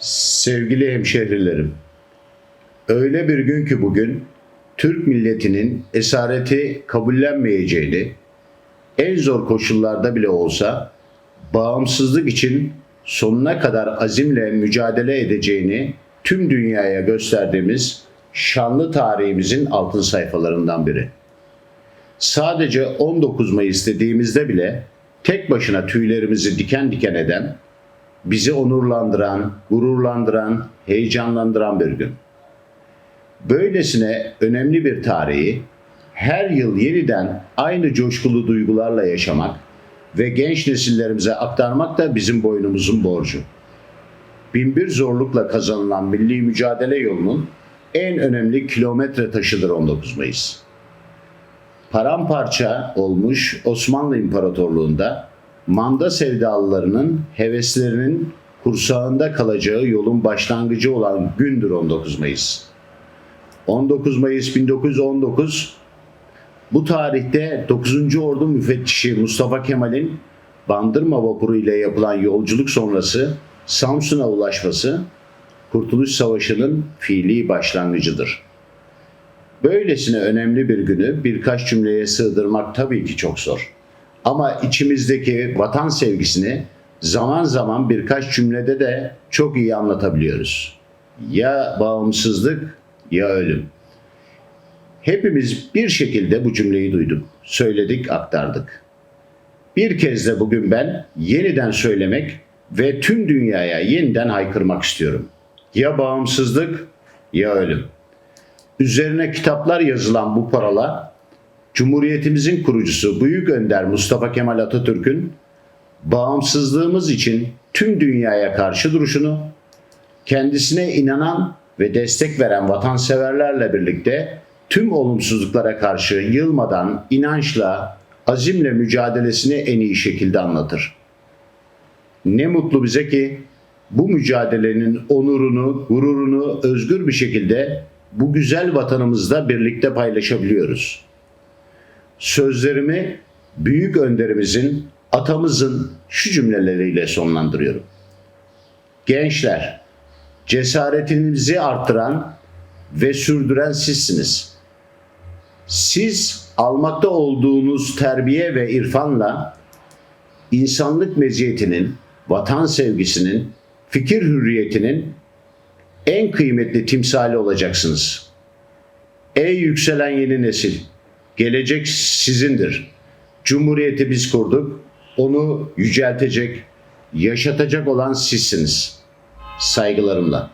Sevgili hemşehrilerim, öyle bir gün ki bugün Türk milletinin esareti kabullenmeyeceğini, en zor koşullarda bile olsa bağımsızlık için sonuna kadar azimle mücadele edeceğini tüm dünyaya gösterdiğimiz şanlı tarihimizin altın sayfalarından biri. Sadece 19 Mayıs dediğimizde bile tek başına tüylerimizi diken diken eden bizi onurlandıran, gururlandıran, heyecanlandıran bir gün. Böylesine önemli bir tarihi her yıl yeniden aynı coşkulu duygularla yaşamak ve genç nesillerimize aktarmak da bizim boynumuzun borcu. Binbir zorlukla kazanılan milli mücadele yolunun en önemli kilometre taşıdır 19 Mayıs. Paramparça olmuş Osmanlı İmparatorluğu'nda manda sevdalılarının heveslerinin kursağında kalacağı yolun başlangıcı olan gündür 19 Mayıs. 19 Mayıs 1919 bu tarihte 9. Ordu Müfettişi Mustafa Kemal'in Bandırma vapuru ile yapılan yolculuk sonrası Samsun'a ulaşması Kurtuluş Savaşı'nın fiili başlangıcıdır. Böylesine önemli bir günü birkaç cümleye sığdırmak tabii ki çok zor. Ama içimizdeki vatan sevgisini zaman zaman birkaç cümlede de çok iyi anlatabiliyoruz. Ya bağımsızlık ya ölüm. Hepimiz bir şekilde bu cümleyi duyduk, söyledik, aktardık. Bir kez de bugün ben yeniden söylemek ve tüm dünyaya yeniden haykırmak istiyorum. Ya bağımsızlık ya ölüm. Üzerine kitaplar yazılan bu parola Cumhuriyetimizin kurucusu Büyük Önder Mustafa Kemal Atatürk'ün bağımsızlığımız için tüm dünyaya karşı duruşunu, kendisine inanan ve destek veren vatanseverlerle birlikte tüm olumsuzluklara karşı yılmadan inançla, azimle mücadelesini en iyi şekilde anlatır. Ne mutlu bize ki bu mücadelenin onurunu, gururunu özgür bir şekilde bu güzel vatanımızda birlikte paylaşabiliyoruz. Sözlerimi büyük önderimizin, atamızın şu cümleleriyle sonlandırıyorum. Gençler, cesaretinizi arttıran ve sürdüren sizsiniz. Siz almakta olduğunuz terbiye ve irfanla insanlık meziyetinin, vatan sevgisinin, fikir hürriyetinin en kıymetli timsali olacaksınız. Ey yükselen yeni nesil, gelecek sizindir. Cumhuriyeti biz kurduk, onu yüceltecek, yaşatacak olan sizsiniz. Saygılarımla.